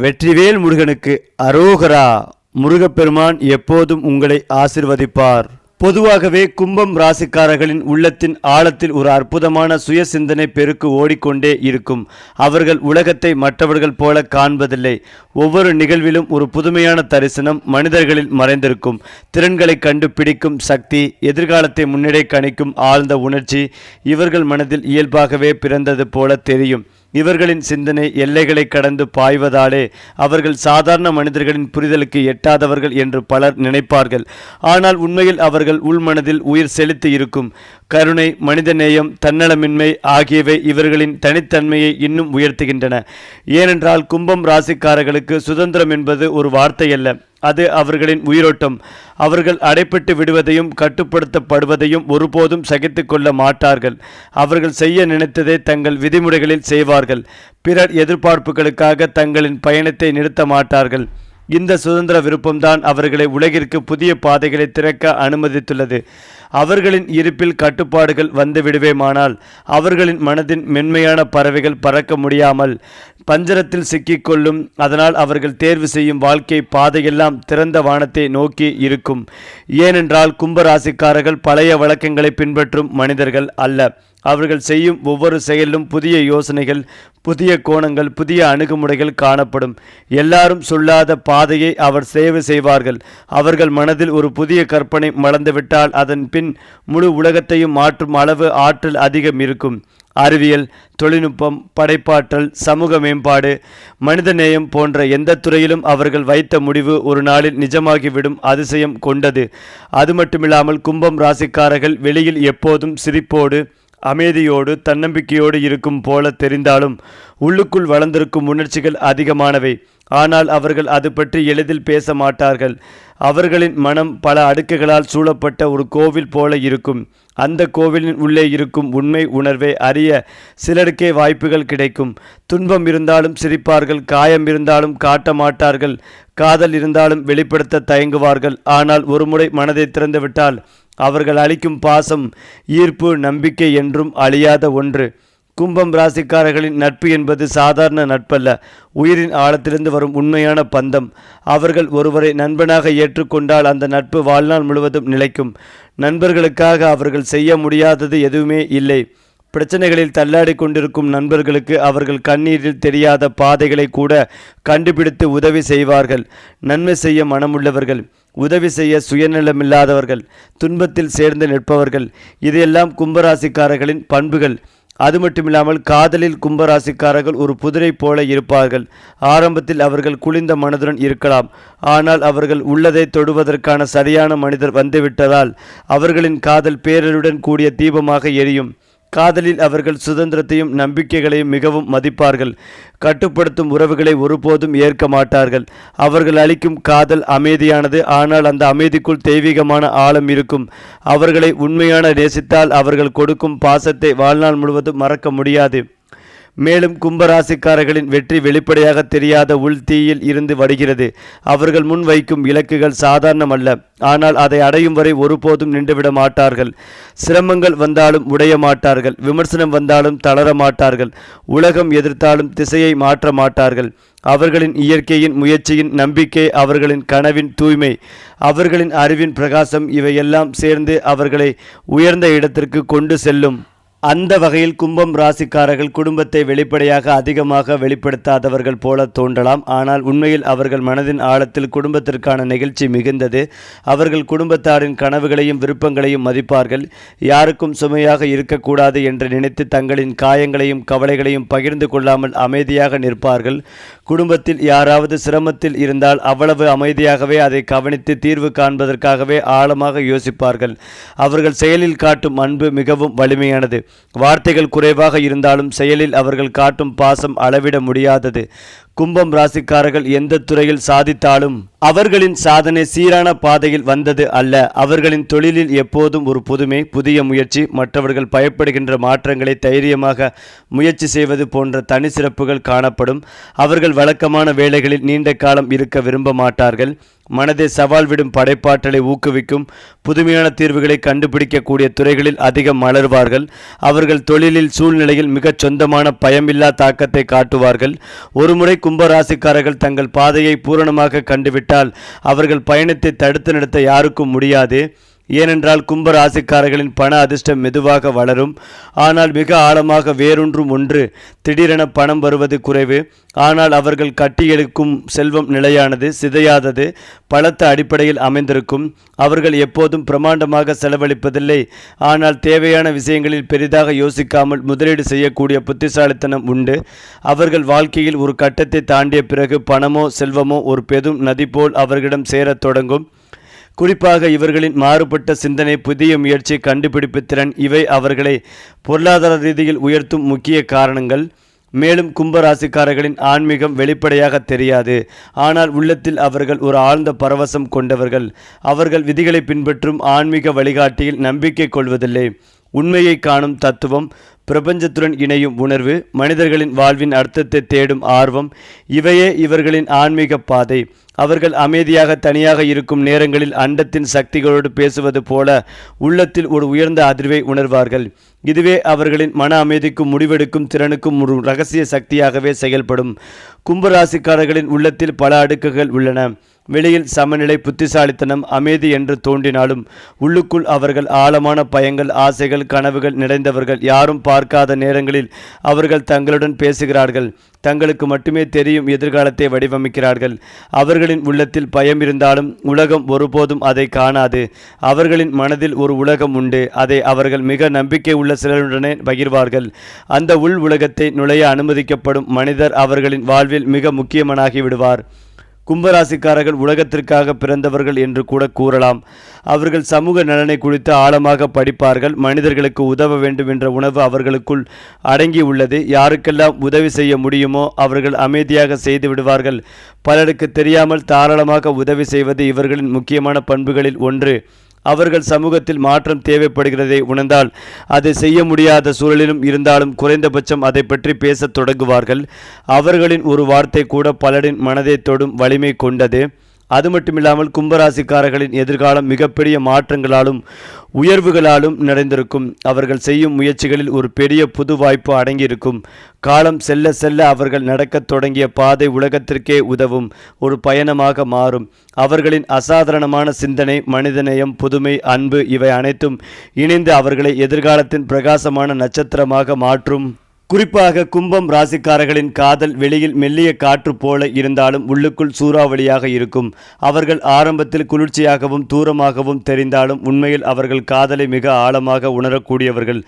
வெற்றிவேல் முருகனுக்கு அரோகரா. முருகப்பெருமான் எப்போதும் உங்களை ஆசிர்வதிப்பார். பொதுவாகவே கும்பம் ராசிக்காரர்களின் உள்ளத்தின் ஆழத்தில் ஒரு அற்புதமான சுய சிந்தனை பெருக்கு ஓடிக்கொண்டே இருக்கும். அவர்கள் உலகத்தை மற்றவர்கள் போல காண்பதில்லை. ஒவ்வொரு நிகழ்விலும் ஒரு புதுமையான தரிசனம் மனிதர்களில் மறைந்திருக்கும். திறன்களை கண்டுபிடிக்கும் சக்தி எதிர்காலத்தை முன்னடை கணிக்கும் ஆழ்ந்த உணர்ச்சி இவர்கள் மனதில் இயல்பாகவே பிறந்தது போல தெரியும். இவர்களின் சிந்தனை எல்லைகளை கடந்து பாய்வதாலே அவர்கள் சாதாரண மனிதர்களின் புரிதலுக்கு எட்டாதவர்கள் என்று பலர் நினைப்பார்கள். ஆனால் உண்மையில் அவர்கள் உள்மனதில் உயிர் செலுத்தி இருக்கும். கருணை மனிதநேயம் தன்னலமின்மை ஆகியவை இவர்களின் தனித்தன்மையை இன்னும் உயர்த்துகின்றன. ஏனென்றால் கும்பம் ராசிக்காரர்களுக்கு சுதந்திரம் என்பது ஒரு வார்த்தை அல்ல அது அவர்களின் உயிரோட்டம். அவர்கள் அடைப்பட்டு விடுவதையும் கட்டுப்படுத்தப்படுவதையும் ஒருபோதும் சகித்து கொள்ள மாட்டார்கள். அவர்கள் செய்ய நினைத்ததை தங்கள் விதிமுறைகளில் செய்வார்கள். பிறர் எதிர்பார்ப்புகளுக்காக தங்களின் பயணத்தை நிறுத்த மாட்டார்கள். இந்த சுதந்திர விருப்பம்தான் அவர்களை உலகிற்கு புதிய பாதைகளை திறக்க அனுமதித்துள்ளது. அவர்களின் இருப்பில் கட்டுப்பாடுகள் வந்துவிடுவேமானால் அவர்களின் மனதின் மென்மையான பறவைகள் பறக்க முடியாமல் பஞ்சரத்தில் சிக்கிக்கொள்ளும் அதனால் அவர்கள் தேர்வு செய்யும் வாழ்க்கை பாதையெல்லாம் திறந்த வானத்தை நோக்கி இருக்கும். ஏனென்றால் கும்பராசிக்காரர்கள் பழைய வழக்கங்களை பின்பற்றும் மனிதர்கள் அல்ல. அவர்கள் செய்யும் ஒவ்வொரு செயலிலும் புதிய யோசனைகள் புதிய கோணங்கள் புதிய அணுகுமுறைகள் காணப்படும். எல்லாரும் சொல்லாத பாதையை அவர் சேவை செய்வார்கள். அவர்கள் மனதில் ஒரு புதிய கற்பனை மலர்ந்துவிட்டால் அதன் பின் முழு உலகத்தையும் மாற்றும் அளவு ஆற்றல் அதிகம் இருக்கும். அறிவியல் தொழில்நுட்பம் படைப்பாற்றல் சமூக மேம்பாடு மனிதநேயம் போன்ற எந்த துறையிலும் அவர்கள் வைத்த முடிவு ஒரு நாளில் நிஜமாகிவிடும் அதிசயம் கொண்டது. அது மட்டுமில்லாமல் கும்பம் ராசிக்காரர்கள் வெளியில் எப்போதும் சிரிப்போடு அமைதியோடு தன்னம்பிக்கையோடு இருக்கும் போல தெரிந்தாலும் உள்ளுக்குள் வளர்ந்திருக்கும் உணர்ச்சிகள் அதிகமானவை. ஆனால் அவர்கள் அது பற்றி எளிதில் பேச மாட்டார்கள். அவர்களின் மனம் பல அடுக்குகளால் சூழப்பட்ட ஒரு கோவில் போல இருக்கும். அந்த கோவிலின் உள்ளே இருக்கும் உண்மை உணர்வை அறிய சிலருக்கே வாய்ப்புகள் கிடைக்கும். துன்பம் இருந்தாலும் சிரிப்பார்கள் காயம் இருந்தாலும் காட்ட மாட்டார்கள் காதல் இருந்தாலும் வெளிப்படுத்த தயங்குவார்கள். ஆனால் ஒருமுறை மனதை திறந்துவிட்டால் அவர்கள் அளிக்கும் பாசம் ஈர்ப்பு நம்பிக்கை என்றும் அழியாத ஒன்று. கும்பம் ராசிக்காரர்களின் நட்பு என்பது சாதாரண நட்பல்ல. உயிரின் ஆழத்திலிருந்து வரும் உண்மையான பந்தம். அவர்கள் ஒருவரை நண்பனாக ஏற்றுக்கொண்டால் அந்த நட்பு வாழ்நாள் முழுவதும் நிலைக்கும். நண்பர்களுக்காக அவர்கள் செய்ய முடியாதது எதுவுமே இல்லை. பிரச்சனைகளில் தள்ளாடி கொண்டிருக்கும் நண்பர்களுக்கு அவர்கள் கண்ணீரில் தெரியாத பாதைகளை கூட கண்டுபிடித்து உதவி செய்வார்கள். நன்மை செய்ய மனமுள்ளவர்கள் உதவி செய்ய சுயநலமில்லாதவர்கள் துன்பத்தில் சேர்ந்து நிற்பவர்கள். இதையெல்லாம் கும்பராசிக்காரர்களின் பண்புகள். அது மட்டுமில்லாமல் காதலில் கும்பராசிக்காரர்கள் ஒரு புதிரை போல இருப்பார்கள். ஆரம்பத்தில் அவர்கள் குளிந்த மனதுடன் இருக்கலாம். ஆனால் அவர்கள் உள்ளதை தொடுவதற்கான சரியான மனிதர் வந்துவிட்டதால் அவர்களின் காதல் பேரருடன் கூடிய தீபமாக எரியும். காதலில் அவர்கள் சுதந்திரத்தையும் நம்பிக்கைகளையும் மிகவும் மதிப்பார்கள். கட்டுப்படுத்தும் உறவுகளை ஒருபோதும் ஏற்க மாட்டார்கள். அவர்கள் அளிக்கும் காதல் அமைதியானது ஆனால் அந்த அமைதிக்குள் தெய்வீகமான ஆழம் இருக்கும். அவர்களை உண்மையான நேசித்தால் அவர்கள் கொடுக்கும் பாசத்தை வாழ்நாள் முழுவதும் மறக்க முடியாது. மேலும் கும்பராசிக்காரர்களின் வெற்றி வெளிப்படையாக தெரியாத உள் தீயில் இருந்து வருகிறது. அவர்கள் முன் வைக்கும் இலக்குகள் அல்ல ஆனால் அதை அடையும் வரை ஒருபோதும் நின்றுவிட மாட்டார்கள். சிரமங்கள் வந்தாலும் உடைய மாட்டார்கள். விமர்சனம் வந்தாலும் தளர மாட்டார்கள். உலகம் எதிர்த்தாலும் திசையை மாற்ற மாட்டார்கள். அவர்களின் இயற்கையின் முயற்சியின் நம்பிக்கை அவர்களின் கனவின் தூய்மை. அவர்களின் அறிவின் பிரகாசம் இவையெல்லாம் சேர்ந்து அவர்களை உயர்ந்த இடத்திற்கு கொண்டு செல்லும். அந்த வகையில் கும்பம் ராசிக்காரர்கள் குடும்பத்தை வெளிப்படையாக அதிகமாக வெளிப்படுத்தாதவர்கள் போல தோன்றலாம். ஆனால் உண்மையில் அவர்கள் மனதின் ஆழத்தில் குடும்பத்திற்கான நிகழ்ச்சி மிகுந்தது. அவர்கள் குடும்பத்தாரின் கனவுகளையும் விருப்பங்களையும் மதிப்பார்கள். யாருக்கும் சுமையாக இருக்கக்கூடாது என்று நினைத்து தங்களின் காயங்களையும் கவலைகளையும் பகிர்ந்து கொள்ளாமல் அமைதியாக நிற்பார்கள். குடும்பத்தில் யாராவது சிரமத்தில் இருந்தால் அவ்வளவு அமைதியாகவே அதை கவனித்து தீர்வு காண்பதற்காகவே ஆழமாக யோசிப்பார்கள். அவர்கள் செயலில் காட்டும் அன்பு மிகவும் வலிமையானது. வார்த்தைகள் குறைவாக இருந்தாலும் செயலில் அவர்கள் காட்டும் பாசம் அளவிட முடியாதது. கும்பம் ராசிக்காரர்கள் எந்த துறையில் சாதித்தாலும் அவர்களின் சாதனை சீரான பாதையில் வந்தது அல்ல. அவர்களின் தொழிலில் எப்போதும் ஒரு புதுமை புதிய முயற்சி மற்றவர்கள் பயப்படுகின்ற மாற்றங்களை தைரியமாக முயற்சி செய்வது போன்ற தனி சிறப்புகள் காணப்படும். அவர்கள் வழக்கமான வேலைகளில் நீண்ட காலம் இருக்க விரும்ப மாட்டார்கள். மனதை சவால் விடும் படைப்பாற்றலை ஊக்குவிக்கும் புதுமையான தீர்வுகளை கண்டுபிடிக்கக்கூடிய துறைகளில் அதிகம் மலர்வார்கள். அவர்கள் தொழிலில் சூழ்நிலையில் மிகச் சொந்தமான பயமில்லா தாக்கத்தை காட்டுவார்கள். ஒருமுறை கும்பராசிக்காரர்கள் தங்கள் பாதையை பூரணமாக கண்டுவிட்டால் அவர்கள் பயணத்தை தடுத்து நிறுத்த யாருக்கும் முடியாது. ஏனென்றால் கும்ப ராசிக்காரர்களின் பண அதிர்ஷ்டம் மெதுவாக வளரும். ஆனால் மிக ஆழமாக வேறொன்றும் ஒன்று திடீரென பணம் வருவது குறைவு. ஆனால் அவர்கள் கட்டியெடுக்கும் செல்வம் நிலையானது சிதையாதது பலத்த அடிப்படையில் அமைந்திருக்கும். அவர்கள் எப்போதும் பிரமாண்டமாக செலவழிப்பதில்லை. ஆனால் தேவையான விஷயங்களில் பெரிதாக யோசிக்காமல் முதலீடு செய்யக்கூடிய புத்திசாலித்தனம் உண்டு. அவர்கள் வாழ்க்கையில் ஒரு கட்டத்தை தாண்டிய பிறகு பணமோ செல்வமோ ஒரு பெரும் நதி போல் அவர்களிடம் சேரத் தொடங்கும். குறிப்பாக இவர்களின் மாறுபட்ட சிந்தனை புதிய முயற்சி கண்டுபிடிப்பு திறன் இவை அவர்களை பொருளாதார ரீதியில் உயர்த்தும் முக்கிய காரணங்கள். மேலும் கும்பராசிக்காரர்களின் ஆன்மீகம் வெளிப்படையாக தெரியாது. ஆனால் உள்ளத்தில் அவர்கள் ஒரு ஆழ்ந்த பரவசம் கொண்டவர்கள். அவர்கள் விதிகளை பின்பற்றும் ஆன்மீக வழிகாட்டியில் நம்பிக்கை கொள்வதில்லை. உண்மையை காணும் தத்துவம் பிரபஞ்சத்துடன் இணையும் உணர்வு மனிதர்களின் வாழ்வின் அர்த்தத்தை தேடும் ஆர்வம் இவையே இவர்களின் ஆன்மீக பாதை. அவர்கள் அமைதியாக தனியாக இருக்கும் நேரங்களில் அண்டத்தின் சக்திகளோடு பேசுவது போல உள்ளத்தில் ஒரு உயர்ந்த அதிர்வை உணர்வார்கள். இதுவே அவர்களின் மன அமைதிக்கும் முடிவெடுக்கும் திறனுக்கும் ஒரு ரகசிய சக்தியாகவே செயல்படும். கும்பராசிக்காரர்களின் உள்ளத்தில் பல அடுக்குகள் உள்ளன. வெளியில் சமநிலை புத்திசாலித்தனம் அமைதி என்று தோன்றினாலும் உள்ளுக்குள் அவர்கள் ஆழமான பயங்கள் ஆசைகள் கனவுகள் நிறைந்தவர்கள் யாரும் பார்க்காத நேரங்களில் அவர்கள் தங்களுடன் பேசுகிறார்கள். தங்களுக்கு மட்டுமே தெரியும் எதிர்காலத்தை வடிவமைக்கிறார்கள். அவர்களின் உள்ளத்தில் பயம் இருந்தாலும் உலகம் ஒருபோதும் அதை காணாது. அவர்களின் மனதில் ஒரு உலகம் உண்டு. அதை அவர்கள் மிக நம்பிக்கை உள்ள சிலருடனே பகிர்வார்கள். அந்த உள் உலகத்தை நுழைய அனுமதிக்கப்படும் மனிதர் அவர்களின் வாழ்வில் மிக முக்கியமனாகி விடுவார். கும்பராசிக்காரர்கள் உலகத்திற்காக பிறந்தவர்கள் என்று கூட கூறலாம். அவர்கள் சமூக நலனை குறித்து ஆழமாக படிப்பார்கள். மனிதர்களுக்கு உதவ வேண்டும் என்ற உணவு அவர்களுக்குள் அடங்கி உள்ளது யாருக்கெல்லாம் உதவி செய்ய முடியுமோ அவர்கள் அமைதியாக செய்து விடுவார்கள். பலருக்கு தெரியாமல் தாராளமாக உதவி செய்வது இவர்களின் முக்கியமான பண்புகளில் ஒன்று. அவர்கள் சமூகத்தில் மாற்றம் தேவைப்படுகிறதை உணர்ந்தால் அதை செய்ய முடியாத சூழலிலும் இருந்தாலும் குறைந்தபட்சம் அதை பற்றி பேசத் தொடங்குவார்கள். அவர்களின் ஒரு வார்த்தை கூட பலரின் மனதை தொடும் வலிமை கொண்டது. அது மட்டுமில்லாமல் கும்பராசிக்காரர்களின் எதிர்காலம் மிகப்பெரிய மாற்றங்களாலும் உயர்வுகளாலும் நிறைந்திருக்கும். அவர்கள் செய்யும் முயற்சிகளில் ஒரு பெரிய புது வாய்ப்பு அடங்கியிருக்கும். காலம் செல்ல செல்ல அவர்கள் நடக்கத் தொடங்கிய பாதை உலகத்திற்கே உதவும் ஒரு பயணமாக மாறும். அவர்களின் அசாதாரணமான சிந்தனை மனிதநேயம் புதுமை அன்பு இவை அனைத்தும் இணைந்து அவர்களை எதிர்காலத்தின் பிரகாசமான நட்சத்திரமாக மாற்றும். குறிப்பாக கும்பம் ராசிக்காரர்களின் காதல் வெளியில் மெல்லிய காற்று போல இருந்தாலும் உள்ளுக்குள் சூறாவளியாக இருக்கும். அவர்கள் ஆரம்பத்தில் குளிர்ச்சியாகவும் தூரமாகவும் தெரிந்தாலும் உண்மையில் அவர்கள் காதலை மிக ஆழமாக உணரக்கூடியவர்கள்.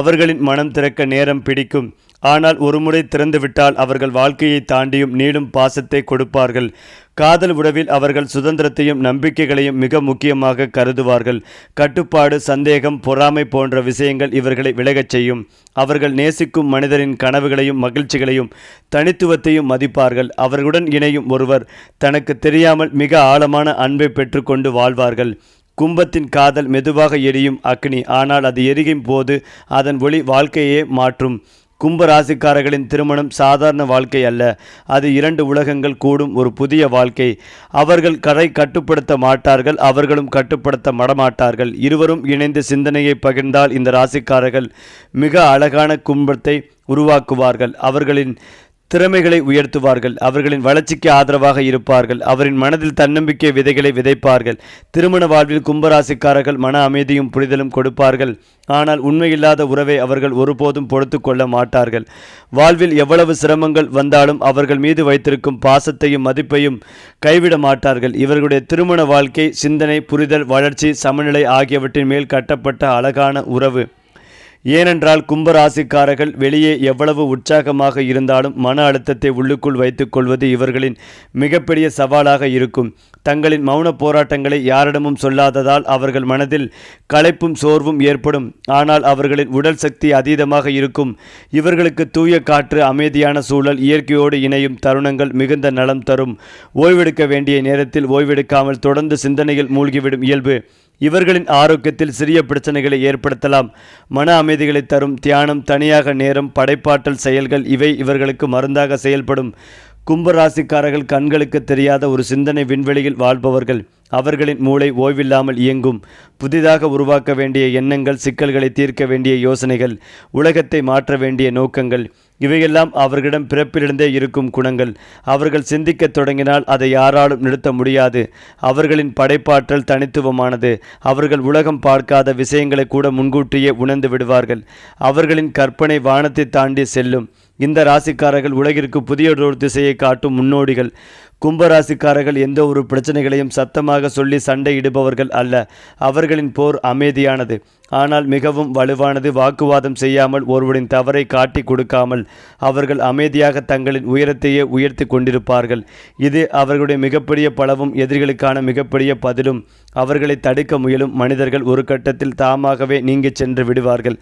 அவர்களின் மனம் திறக்க நேரம் பிடிக்கும். ஆனால் ஒருமுறை திறந்துவிட்டால் அவர்கள் வாழ்க்கையை தாண்டியும் நீளும் பாசத்தை கொடுப்பார்கள். காதல் உறவில் அவர்கள் சுதந்திரத்தையும் நம்பிக்கைகளையும் மிக முக்கியமாக கருதுவார்கள். கட்டுப்பாடு சந்தேகம் பொறாமை போன்ற விஷயங்கள் இவர்களை விலகச் செய்யும். அவர்கள் நேசிக்கும் மனிதரின் கனவுகளையும் மகிழ்ச்சிகளையும் தனித்துவத்தையும் மதிப்பார்கள். அவர்களுடன் இணையும் ஒருவர் தனக்கு தெரியாமல் மிக ஆழமான அன்பை பெற்றுக்கொண்டு வாழ்வார்கள். கும்பத்தின் காதல் மெதுவாக எரியும் அக்னி. ஆனால் அது எரியும் போது அதன் ஒளி வாழ்க்கையே மாற்றும். கும்ப ராசிக்காரர்களின் திருமணம் சாதாரண வாழ்க்கை அல்ல. அது இரண்டு உலகங்கள் கூடும் ஒரு புதிய வாழ்க்கை. அவர்கள் கதை கட்டுப்படுத்த மாட்டார்கள் அவர்களும் கட்டுப்படுத்த மடமாட்டார்கள். இருவரும் இணைந்து சிந்தனையை பகிர்ந்தால் இந்த ராசிக்காரர்கள் மிக அழகான கும்பத்தை உருவாக்குவார்கள். அவர்களின் திறமைகளை உயர்த்துவார்கள். அவர்களின் வளர்ச்சிக்கு ஆதரவாக இருப்பார்கள். அவரின் மனதில் தன்னம்பிக்கை விதைகளை விதைப்பார்கள். திருமண வாழ்வில் கும்பராசிக்காரர்கள் மன அமைதியும் புரிதலும் கொடுப்பார்கள். ஆனால் உண்மையில்லாத உறவை அவர்கள் ஒருபோதும் பொறுத்து கொள்ள மாட்டார்கள். வாழ்வில் எவ்வளவு சிரமங்கள் வந்தாலும் அவர்கள் மீது வைத்திருக்கும் பாசத்தையும் மதிப்பையும் கைவிட மாட்டார்கள். இவர்களுடைய திருமண வாழ்க்கை சிந்தனை புரிதல் வளர்ச்சி சமநிலை ஆகியவற்றின் மேல் கட்டப்பட்ட அழகான உறவு. ஏனென்றால் கும்பராசிக்காரர்கள் வெளியே எவ்வளவு உற்சாகமாக இருந்தாலும் மன அழுத்தத்தை உள்ளுக்குள் வைத்துக் கொள்வது இவர்களின் மிகப்பெரிய சவாலாக இருக்கும். தங்களின் மௌன போராட்டங்களை யாரிடமும் சொல்லாததால் அவர்கள் மனதில் களைப்பும் சோர்வும் ஏற்படும். ஆனால் அவர்களின் உடல் சக்தி அதீதமாக இருக்கும். இவர்களுக்கு தூய காற்று அமைதியான சூழல் இயற்கையோடு இணையும் தருணங்கள் மிகுந்த நலம் தரும். ஓய்வெடுக்க வேண்டிய நேரத்தில் ஓய்வெடுக்காமல் தொடர்ந்து சிந்தனையில் மூழ்கிவிடும் இயல்பு. இவர்களின் ஆரோக்கியத்தில் சிறிய பிரச்சனைகளை ஏற்படுத்தலாம். மன அமைதிகளை தரும் தியானம் தனியாக நேரம் படைப்பாற்றல் செயல்கள் இவை இவர்களுக்கு மருந்தாக செயல்படும். கும்பராசிக்காரர்கள் கண்களுக்கு தெரியாத ஒரு சிந்தனை விண்வெளியில் வாழ்பவர்கள் அவர்களின் மூளை ஓய்வில்லாமல் இயங்கும். புதிதாக உருவாக்க வேண்டிய எண்ணங்கள் சிக்கல்களை தீர்க்க வேண்டிய யோசனைகள் உலகத்தை மாற்ற வேண்டிய நோக்கங்கள் இவையெல்லாம் அவர்களிடம் பிறப்பிலிருந்தே இருக்கும் குணங்கள். அவர்கள் சிந்திக்கத் தொடங்கினால் அதை யாராலும் நிறுத்த முடியாது. அவர்களின் படைப்பாற்றல் தனித்துவமானது. அவர்கள் உலகம் பார்க்காத விஷயங்களை கூட முன்கூட்டியே உணர்ந்து விடுவார்கள். அவர்களின் கற்பனை வானத்தை தாண்டி செல்லும். இந்த ராசிக்காரர்கள் உலகிற்கு புதியதொரு திசையை காட்டும் முன்னோடிகள். கும்பராசிக்காரர்கள் எந்த ஒரு பிரச்சனைகளையும் சத்தமாக சொல்லி சண்டையிடுபவர்கள் அல்ல. அவர்களின் போர் அமைதியானது. ஆனால் மிகவும் வலுவானது வாக்குவாதம் செய்யாமல் ஒருவரின் தவறை காட்டி கொடுக்காமல் அவர்கள் அமைதியாக தங்களின் உயரத்தையே உயர்த்தி கொண்டிருப்பார்கள். இது அவர்களுடைய மிகப்பெரிய பலவும் எதிரிகளுக்கான மிகப்பெரிய பதிலும். அவர்களை தடுக்க முயலும் மனிதர்கள் ஒரு கட்டத்தில் தாமாகவே நீங்கிச் சென்று விடுவார்கள்.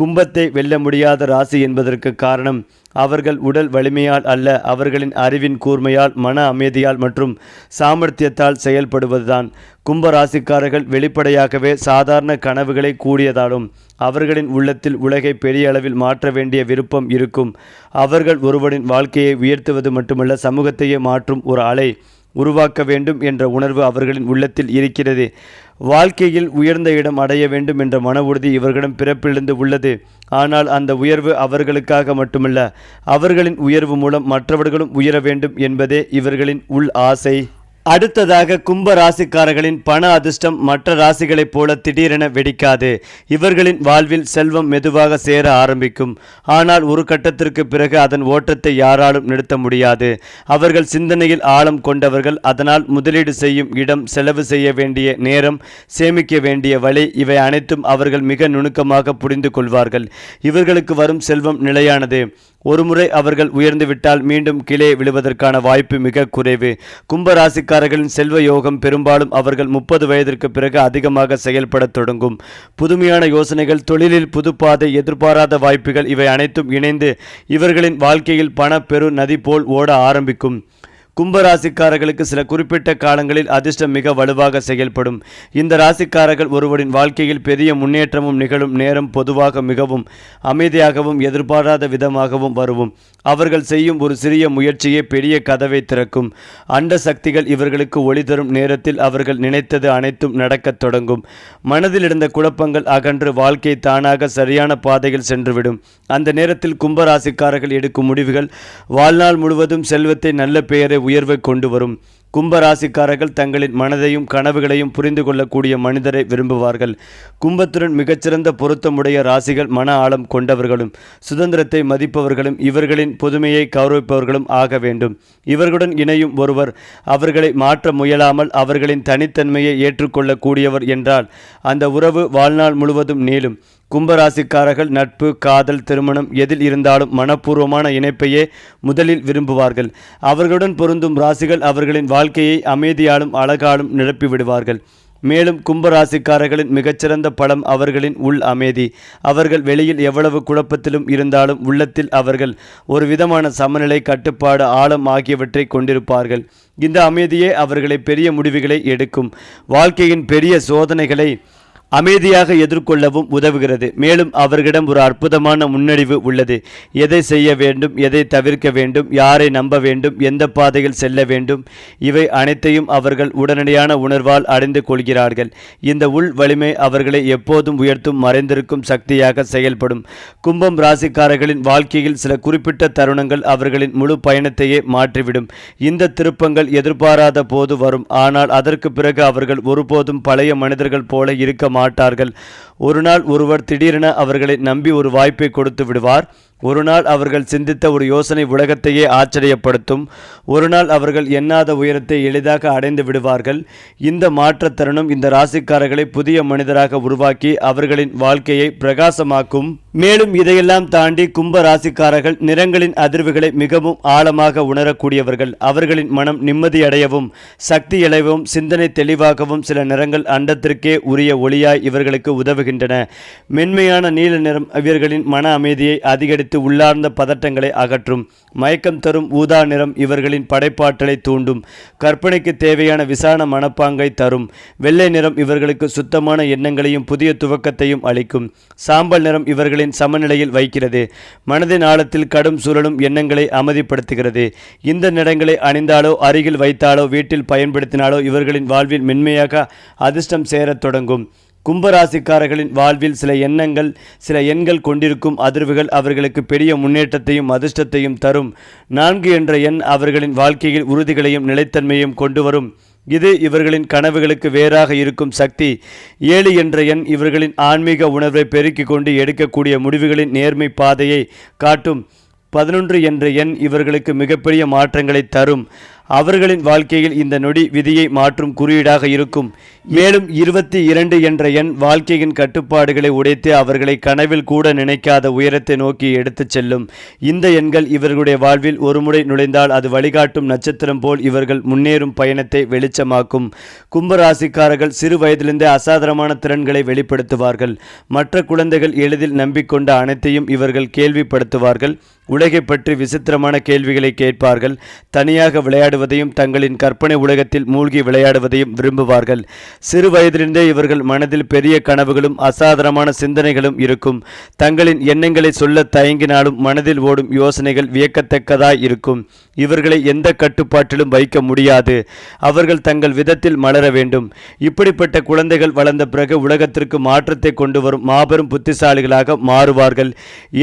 கும்பத்தை வெல்ல முடியாத ராசி என்பதற்கு காரணம் அவர்கள் உடல் வலிமையால் அல்ல அவர்களின் அறிவின் கூர்மையால் மன அமைதியால் மற்றும் சாமர்த்தியத்தால் செயல்படுவதுதான். கும்பராசிக்காரர்கள் வெளிப்படையாகவே சாதாரண கனவுகளை கூடியதாலும் அவர்களின் உள்ளத்தில் உலகை பெரிய அளவில் மாற்ற வேண்டிய விருப்பம் இருக்கும். அவர்கள் ஒருவனின் வாழ்க்கையை உயர்த்துவது மட்டுமல்ல சமூகத்தையே மாற்றும் ஒரு அலை உருவாக்க வேண்டும் என்ற உணர்வு அவர்களின் உள்ளத்தில் இருக்கிறது. வாழ்க்கையில் உயர்ந்த இடம் அடைய வேண்டும் என்ற மன உறுதி இவர்களிடம் பிறப்பிலிருந்து உள்ளது. ஆனால் அந்த உயர்வு அவர்களுக்காக மட்டுமல்ல அவர்களின் உயர்வு மூலம் மற்றவர்களும் உயர வேண்டும் என்பதே இவர்களின் உள் ஆசை. அடுத்ததாக கும்ப ராசிக்காரர்களின் பண அதிர்ஷ்டம் மற்ற ராசிகளைப் போல திடீரென வெடிக்காது. இவர்களின் வாழ்வில் செல்வம் மெதுவாக சேர ஆரம்பிக்கும். ஆனால் ஒரு கட்டத்திற்கு பிறகு அதன் ஓட்டத்தை யாராலும் நிறுத்த முடியாது. அவர்கள் சிந்தனையில் ஆழம் கொண்டவர்கள் அதனால் முதலீடு செய்யும் இடம் செலவு செய்ய வேண்டிய நேரம் சேமிக்க வேண்டிய வழி இவை அனைத்தும் அவர்கள் மிக நுணுக்கமாக புரிந்து கொள்வார்கள். இவர்களுக்கு வரும் செல்வம் நிலையானது. ஒருமுறை அவர்கள் உயர்ந்துவிட்டால் மீண்டும் கீழே விழுவதற்கான வாய்ப்பு மிக குறைவு. கும்பராசிக்காரர்களின் செல்வ யோகம் பெரும்பாலும் அவர்கள் முப்பது வயதிற்கு பிறகு அதிகமாக செயல்படத் தொடங்கும். புதுமையான யோசனைகள் தொழிலில் புதுப்பாதை எதிர்பாராத வாய்ப்புகள் இவை அனைத்தும் இணைந்து இவர்களின் வாழ்க்கையில் பண பெரு நதி போல் ஓட ஆரம்பிக்கும். கும்பராசிக்காரர்களுக்கு சில குறிப்பிட்ட காலங்களில் அதிர்ஷ்டம் மிக வலுவாக செயல்படும். இந்த ராசிக்காரர்கள் ஒருவரின் வாழ்க்கையில் பெரிய முன்னேற்றமும் நிகழும் நேரம் பொதுவாக மிகவும் அமைதியாகவும் எதிர்பாராத விதமாகவும் வருவும். அவர்கள் செய்யும் ஒரு சிறிய முயற்சியே பெரிய கதவை திறக்கும். அண்ட சக்திகள் இவர்களுக்கு ஒளி தரும் நேரத்தில் அவர்கள் நினைத்தது அனைத்தும் நடக்கத் தொடங்கும். மனதில் இருந்த குழப்பங்கள் அகன்று வாழ்க்கை தானாக சரியான பாதையில் சென்றுவிடும். அந்த நேரத்தில் கும்பராசிக்காரர்கள் எடுக்கும் முடிவுகள் வாழ்நாள் முழுவதும் செல்வத்தை நல்ல பெயரை உயர்வை கொண்டு வரும். கும்பராசிக்காரர்கள் தங்களின் மனதையும் கனவுகளையும் புரிந்து கொள்ளக்கூடிய மனிதரை விரும்புவார்கள். கும்பத்துடன் மிகச்சிறந்த பொருத்தமுடைய ராசிகள் மன ஆழம் கொண்டவர்களும் சுதந்திரத்தை மதிப்பவர்களும் இவர்களின் புதுமையை கௌரவிப்பவர்களும் ஆக வேண்டும். இவர்களுடன் இணையும் ஒருவர் அவர்களை மாற்ற முயலாமல் அவர்களின் தனித்தன்மையை ஏற்றுக்கொள்ளக்கூடியவர் என்றால் அந்த உறவு வாழ்நாள் முழுவதும் நீளும். கும்பராசிக்காரர்கள் நட்பு காதல் திருமணம் எதில் இருந்தாலும் மனப்பூர்வமான இணைப்பையே முதலில் விரும்புவார்கள். அவர்களுடன் பொருந்தும் ராசிகள் அவர்களின் வாழ்க்கையை அமைதியாலும் அழகாலும் நிரப்பி விடுவார்கள். மேலும் கும்பராசிக்காரர்களின் மிகச்சிறந்த பலம் அவர்களின் உள் அமைதி. அவர்கள் வெளியில் எவ்வளவு குழப்பத்திலும் இருந்தாலும் உள்ளத்தில் அவர்கள் ஒரு விதமான சமநிலை கட்டுப்பாடு ஆழம் ஆகியவற்றை கொண்டிருப்பார்கள். இந்த அமைதியே அவர்களை பெரிய முடிவுகளை எடுக்கும். வாழ்க்கையின் பெரிய சோதனைகளை அமைதியாக எதிர்கொள்ளவும் உதவுகிறது. மேலும் அவர்களிடம் ஒரு அற்புதமான முன்னறிவு உள்ளது. எதை செய்ய வேண்டும் எதை தவிர்க்க வேண்டும் யாரை நம்ப வேண்டும் எந்த பாதையில் செல்ல வேண்டும் இவை அனைத்தையும் அவர்கள் உடனடியான உணர்வால் அடைந்து கொள்கிறார்கள். இந்த உள் வலிமை அவர்களை எப்போதும் உயர்த்தும் மறைந்திருக்கும் சக்தியாக செயல்படும். கும்பம் ராசிக்காரர்களின் வாழ்க்கையில் சில குறிப்பிட்ட தருணங்கள் அவர்களின் முழு பயணத்தையே மாற்றிவிடும். இந்த திருப்பங்கள் எதிர்பாராத போது வரும். ஆனால் அதற்கு பிறகு அவர்கள் ஒருபோதும் பழைய மனிதர்கள் போல இருக்க மாட்டார்கள். ஒரு நாள் ஒருவர் திடீரென அவர்களை நம்பி ஒரு வாய்ப்பை கொடுத்து விடுவார். ஒருநாள் அவர்கள் சிந்தித்த ஒரு யோசனை உலகத்தையே ஆச்சரியப்படுத்தும். ஒருநாள் அவர்கள் எண்ணாத உயரத்தை எளிதாக அடைந்து விடுவார்கள். இந்த மாற்றத் தருணம் இந்த ராசிக்காரர்களை புதிய மனிதராக உருவாக்கி அவர்களின் வாழ்க்கையை பிரகாசமாக்கும். மேலும் இதையெல்லாம் தாண்டி கும்ப ராசிக்காரர்கள் நிறங்களின் அதிர்வுகளை மிகவும் ஆழமாக உணரக்கூடியவர்கள். அவர்களின் மனம் நிம்மதியடையவும் சக்தி இழையவும் சிந்தனை தெளிவாகவும் சில நிறங்கள் அண்டத்திற்கே உரிய ஒளியாய் இவர்களுக்கு உதவுகின்றன. மென்மையான நீல நிறம் இவர்களின் மன அமைதியை அதிகரித்து அளித்து உள்ளார்ந்த பதட்டங்களை அகற்றும் மயக்கம் தரும் ஊதா நிறம் இவர்களின் படைப்பாற்றலை தூண்டும் கற்பனைக்கு தேவையான விசாரண மனப்பாங்கை தரும் வெள்ளை நிறம் இவர்களுக்கு சுத்தமான எண்ணங்களையும் புதிய துவக்கத்தையும் அளிக்கும் சாம்பல் நிறம் இவர்களின் சமநிலையில் வைக்கிறது மனதின் ஆழத்தில் கடும் சுழலும் எண்ணங்களை அமைதிப்படுத்துகிறது இந்த நிறங்களை அணிந்தாலோ அருகில் வைத்தாலோ வீட்டில் பயன்படுத்தினாலோ இவர்களின் வாழ்வில் மென்மையாக அதிர்ஷ்டம் சேரத் தொடங்கும். கும்பராசிக்காரர்களின் வாழ்வில் சில எண்ணங்கள் சில எண்கள் கொண்டிருக்கும் அதிர்வுகள் அவர்களுக்கு பெரிய முன்னேற்றத்தையும் அதிர்ஷ்டத்தையும் தரும். நான்கு என்ற எண் அவர்களின் வாழ்க்கையில் உறுதிகளையும் நிலைத்தன்மையும் கொண்டு வரும் இது இவர்களின் கனவுகளுக்கு வேறாக இருக்கும் சக்தி. ஏழு என்ற எண் இவர்களின் ஆன்மீக உணர்வை பெருக்கிக் கொண்டு எடுக்கக்கூடிய முடிவுகளின் நேர்மை பாதையை காட்டும். பதினொன்று என்ற எண் இவர்களுக்கு மிகப்பெரிய மாற்றங்களை தரும். அவர்களின் வாழ்க்கையில் இந்த நொடி விதியை மாற்றும் குறியீடாக இருக்கும். மேலும் இருபத்தி இரண்டு என்ற எண் வாழ்க்கையின் கட்டுப்பாடுகளை உடைத்து அவர்களை கனவில் கூட நினைக்காத உயரத்தை நோக்கி எடுத்துச் செல்லும். இந்த எண்கள் இவர்களுடைய வாழ்வில் ஒருமுறை நுழைந்தால் அது வழிகாட்டும் நட்சத்திரம் போல் இவர்கள் முன்னேறும் பயணத்தை வெளிச்சமாக்கும். கும்பராசிக்காரர்கள் சிறு வயதிலிருந்தே அசாதாரணமான திறன்களை வெளிப்படுத்துவார்கள். மற்ற குழந்தைகள் எளிதில் நம்பிக்கொண்ட அனைத்தையும் இவர்கள் கேள்விப்படுத்துவார்கள். உலகை பற்றி விசித்திரமான கேள்விகளை கேட்பார்கள். தனியாக விளையாடுவதையும் தங்களின் கற்பனை உலகத்தில் மூழ்கி விளையாடுவதையும் விரும்புவார்கள். சிறு வயதிலிருந்தே இவர்கள் மனதில் பெரிய கனவுகளும் அசாதாரணமான சிந்தனைகளும் இருக்கும். தங்களின் எண்ணங்களை சொல்ல தயங்கினாலும் மனதில் ஓடும் யோசனைகள் வியக்கத்தக்கதாய் இருக்கும். இவர்களை எந்த கட்டுப்பாட்டிலும் வைக்க முடியாது. அவர்கள் தங்கள் விதத்தில் மலர வேண்டும். இப்படிப்பட்ட குழந்தைகள் வளர்ந்த பிறகு உலகத்திற்கு மாற்றத்தை கொண்டு வரும் மாபெரும் புத்திசாலிகளாக மாறுவார்கள்.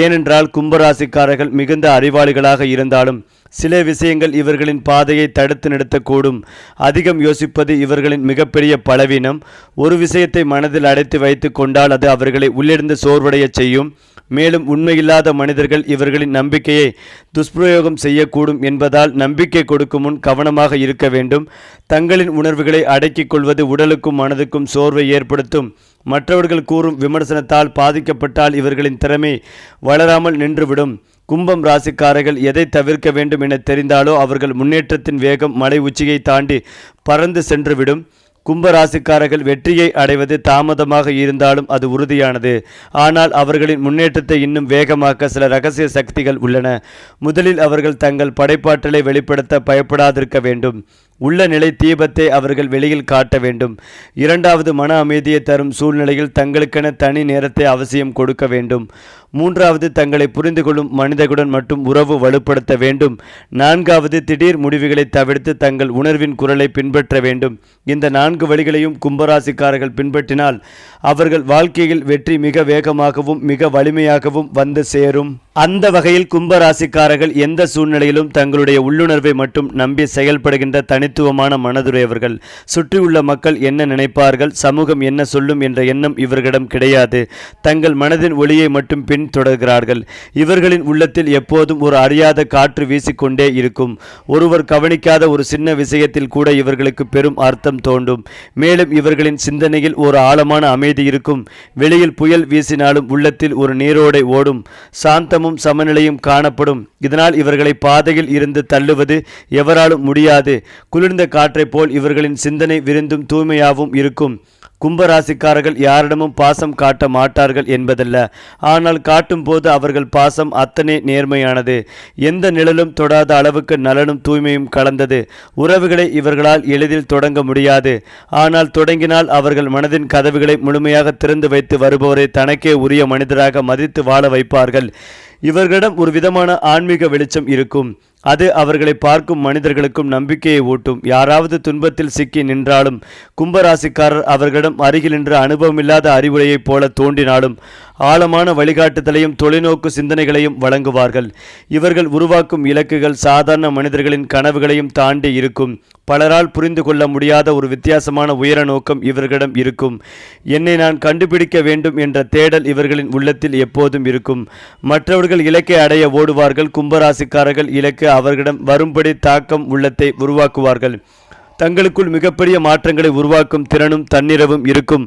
ஏனென்றால் கும்பராசிக்காரர்கள் மிகுந்த அறிவாளிகளாக இருந்தாலும் சில விஷயங்கள் இவர்களின் பாதையை தடுத்து நிறுத்தக்கூடும். அதிகம் யோசிப்பது இவர்களின் மிகப்பெரிய பலவீனம். ஒரு விஷயத்தை மனதில் அடைத்து வைத்து கொண்டால் அது அவர்களை உள்ளிருந்து சோர்வடையச் செய்யும். மேலும் உண்மையில்லாத மனிதர்கள் இவர்களின் நம்பிக்கையை துஷ்பிரயோகம் செய்யக்கூடும் என்பதால் நம்பிக்கை கொடுக்கும் முன் கவனமாக இருக்க வேண்டும். தங்களின் உணர்வுகளை அடக்கிக் கொள்வது உடலுக்கும் மனதுக்கும் சோர்வை ஏற்படுத்தும். மற்றவர்கள் கூறும் விமர்சனத்தால் பாதிக்கப்பட்டால் இவர்களின் திறமை வளராமல் நின்றுவிடும். கும்பம் ராசிக்காரர்கள் எதை தவிர்க்க வேண்டும் என தெரிந்தாலோ அவர்கள் முன்னேற்றத்தின் வேகம் மலை உச்சியை தாண்டி பறந்து சென்றுவிடும். கும்பராசிக்காரர்கள் வெற்றியை அடைவது தாமதமாக இருந்தாலும் அது உறுதியானது. ஆனால் அவர்களின் முன்னேற்றத்தை இன்னும் வேகமாக்க சில ரகசிய சக்திகள் உள்ளன. முதலில் அவர்கள் தங்கள் படைப்பாற்றலை வெளிப்படுத்த பயப்படாதிருக்க வேண்டும். உள்ள நிலை தீபத்தை அவர்கள் வெளியில் காட்ட வேண்டும். இரண்டாவது மன அமைதியை தரும் சூழ்நிலையில் தங்களுக்கென தனி நேரத்தை அவசியம் கொடுக்க வேண்டும். மூன்றாவது தங்களை புரிந்து கொள்ளும் மனிதகுடன் மட்டும் உறவு வலுப்படுத்த வேண்டும். நான்காவது திடீர் முடிவுகளை தவிர்த்து தங்கள் உணர்வின் குரலை பின்பற்ற வேண்டும். இந்த நான்கு வழிகளையும் கும்பராசிக்காரர்கள் பின்பற்றினால் அவர்கள் வாழ்க்கையில் வெற்றி மிக வேகமாகவும் மிக வலிமையாகவும் வந்து சேரும். அந்த வகையில் கும்பராசிக்காரர்கள் எந்த சூழ்நிலையிலும் தங்களுடைய உள்ளுணர்வை மட்டும் நம்பி செயல்படுகின்ற தனித்துவமான மனதுடையவர்கள். சுற்றியுள்ள மக்கள் என்ன நினைப்பார்கள்? சமூகம் என்ன சொல்லும் என்ற எண்ணம் இவர்களிடம் கிடையாது. தங்கள் மனதின் ஒளியை மட்டும் பின்தொடர்கிறார்கள். இவர்களின் உள்ளத்தில் எப்போதும் ஒரு அறியாத காற்று வீசிக்கொண்டே இருக்கும். ஒருவர் கவனிக்காத ஒரு சின்ன விஷயத்தில் கூட இவர்களுக்கு பெரும் அர்த்தம் தோண்டும் மேலும் இவர்களின் சிந்தனையில் ஒரு ஆழமான அமைதி இருக்கும். வெளியில் புயல் வீசினாலும் உள்ளத்தில் ஒரு நீரோடை ஓடும். சாந்தமும் சமநிலையும் காணப்படும். இதனால் இவர்களை பாதையில் இருந்து தள்ளுவது எவராலும் முடியாது. குளிர்ந்த காற்றைப் போல் இவர்களின் சிந்தனை விருந்தும் தூய்மையாகவும் இருக்கும். கும்பராசிக்காரர்கள் யாரிடமும் பாசம் காட்ட மாட்டார்கள் என்பதல்ல. ஆனால் காட்டும் போது அவர்கள் பாசம் அத்தனை நேர்மையானது. எந்த நிழலும் தொடாத அளவுக்கு நலனும் தூய்மையும் கலந்தது. உறவுகளை இவர்களால் எளிதில் தொடங்க முடியாது. ஆனால் தொடங்கினால் அவர்கள் மனதின் கதவுகளை முழுமையாக திறந்து வைத்து வருபவரை தனக்கே உரிய மனிதராக மதித்து வாழ வைப்பார்கள். இவர்களிடம் ஒரு விதமான ஆன்மீக வெளிச்சம் இருக்கும். அது அவர்களை பார்க்கும் மனிதர்களுக்கும் நம்பிக்கையை ஊட்டும். யாராவது துன்பத்தில் சிக்கி நின்றாலும் கும்பராசிக்காரர் அவர்களிடம் அருகில் நின்ற அனுபவமில்லாத அறிவுரையைப் போல தோன்றினாலும் ஆழமான வழிகாட்டுதலையும் தொலைநோக்கு சிந்தனைகளையும் வழங்குவார்கள். இவர்கள் உருவாக்கும் இலக்குகள் சாதாரண மனிதர்களின் கனவுகளையும் தாண்டி இருக்கும். பலரால் புரிந்து கொள்ள முடியாத ஒரு வித்தியாசமான உயர நோக்கம் இவர்களிடம் இருக்கும். என்னை நான் கண்டுபிடிக்க வேண்டும் என்ற தேடல் இவர்களின் உள்ளத்தில் எப்போதும் இருக்கும். மற்றவர்கள் இலக்கை அடைய ஓடுவார்கள். கும்பராசிக்காரர்கள் இலக்கு அவர்களிடம் வரும்படி தாக்கம் உள்ளத்தை உருவாக்குவார்கள். தங்களுக்குள் மிகப்பெரிய மாற்றங்களை உருவாக்கும் திறனும் தன்னிரவும் இருக்கும்.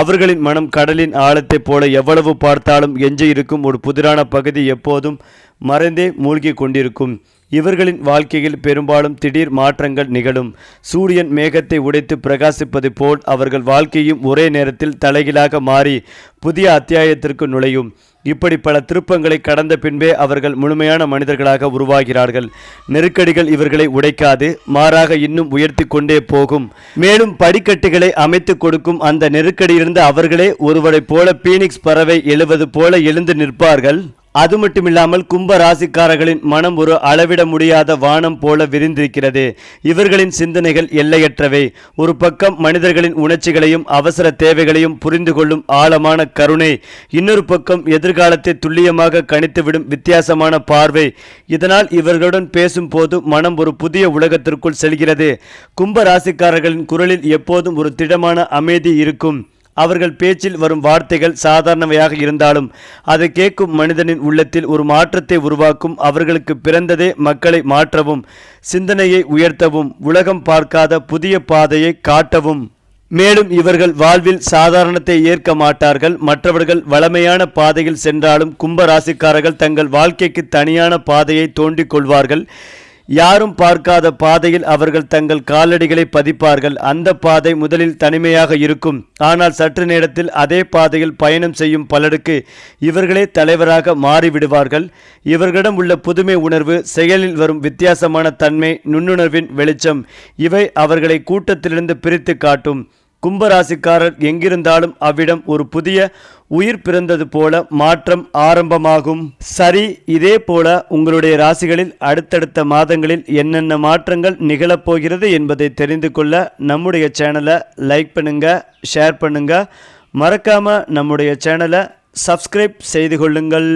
அவர்களின் மனம் கடலின் ஆழத்தைப் போல எவ்வளவு பார்த்தாலும் எஞ்சி இருக்கும் ஒரு புதிரான பகுதி எப்போதும் மறைந்தே மூழ்கி கொண்டிருக்கும். இவர்களின் வாழ்க்கையில் பெரும்பாலும் திடீர் மாற்றங்கள் நிகழும். சூரியன் மேகத்தை உடைத்து பிரகாசிப்பது போல் அவர்கள் வாழ்க்கையும் ஒரே நேரத்தில் தலைகீழாக மாறி புதிய அத்தியாயத்திற்கு நுழையும். இப்படி பல திருப்பங்களை கடந்த பின்பே அவர்கள் முழுமையான மனிதர்களாக உருவாகிறார்கள். நெருக்கடிகள் இவர்களை உடைக்காது மாறாக இன்னும் உயர்த்தி கொண்டே போகும். மேலும் படிக்கட்டுகளை அமைத்து கொடுக்கும் அந்த நெருக்கடியிலிருந்து அவர்களே ஒருவரைப் போல பீனிக்ஸ் பறவை எழுவது போல எழுந்து நிற்பார்கள். அது மட்டுமில்லாமல் கும்ப ராசிக்காரர்களின் மனம் ஒரு அளவிட முடியாத வானம் போல விரிந்திருக்கிறது. இவர்களின் சிந்தனைகள் எல்லையற்றவை. ஒரு பக்கம் மனிதர்களின் உணர்ச்சிகளையும் அவசர தேவைகளையும் புரிந்து கொள்ளும் ஆழமான கருணை. இன்னொரு பக்கம் எதிர்காலத்தை துல்லியமாக கணித்துவிடும் வித்தியாசமான பார்வை. இதனால் இவர்களுடன் பேசும்போது மனம் ஒரு புதிய உலகத்திற்குள் செல்கிறது. கும்ப ராசிக்காரர்களின் குரலில் எப்போதும் ஒரு திடமான அமைதி இருக்கும். அவர்கள் பேச்சில் வரும் வார்த்தைகள் சாதாரணவையாக இருந்தாலும் அதை கேட்கும் மனிதனின் உள்ளத்தில் ஒரு மாற்றத்தை உருவாக்கும் அவர்களுக்கு பிறந்ததே மக்களை மாற்றவும் சிந்தனையை உயர்த்தவும் உலகம் பார்க்காத புதிய பாதையை காட்டவும். மேலும் இவர்கள் வாழ்வில் சாதாரணத்தை ஏற்க மாட்டார்கள். மற்றவர்கள் வளமையான பாதையில் சென்றாலும் கும்ப ராசிக்காரர்கள் தங்கள் வாழ்க்கைக்கு தனியான பாதையை தோண்டிக் கொள்வார்கள். யாரும் பார்க்காத பாதையில் அவர்கள் தங்கள் காலடிகளை பதிப்பார்கள். அந்த பாதை முதலில் தனிமையாக இருக்கும். ஆனால் சற்று நேரத்தில் அதே பாதையில் பயணம் செய்யும் பலருக்கு இவர்களே தலைவராக மாறிவிடுவார்கள். இவர்களிடம் உள்ள புதுமை உணர்வு செயலில் வரும் வித்தியாசமான தன்மை நுண்ணுணர்வின் வெளிச்சம் இவை அவர்களை கூட்டத்திலிருந்து பிரித்து காட்டும். கும்பராசிக்காரர் எங்கிருந்தாலும் அவ்விடம் ஒரு புதிய உயிர் பிறந்தது போல மாற்றம் ஆரம்பமாகும். சரி இதே போல உங்களுடைய ராசிகளில் அடுத்தடுத்த மாதங்களில் என்னென்ன மாற்றங்கள் நிகழப்போகிறது என்பதை தெரிந்து கொள்ள நம்முடைய சேனலை லைக் பண்ணுங்க ஷேர் பண்ணுங்க. மறக்காம நம்முடைய சேனலை சப்ஸ்கிரைப் செய்து கொள்ளுங்கள்.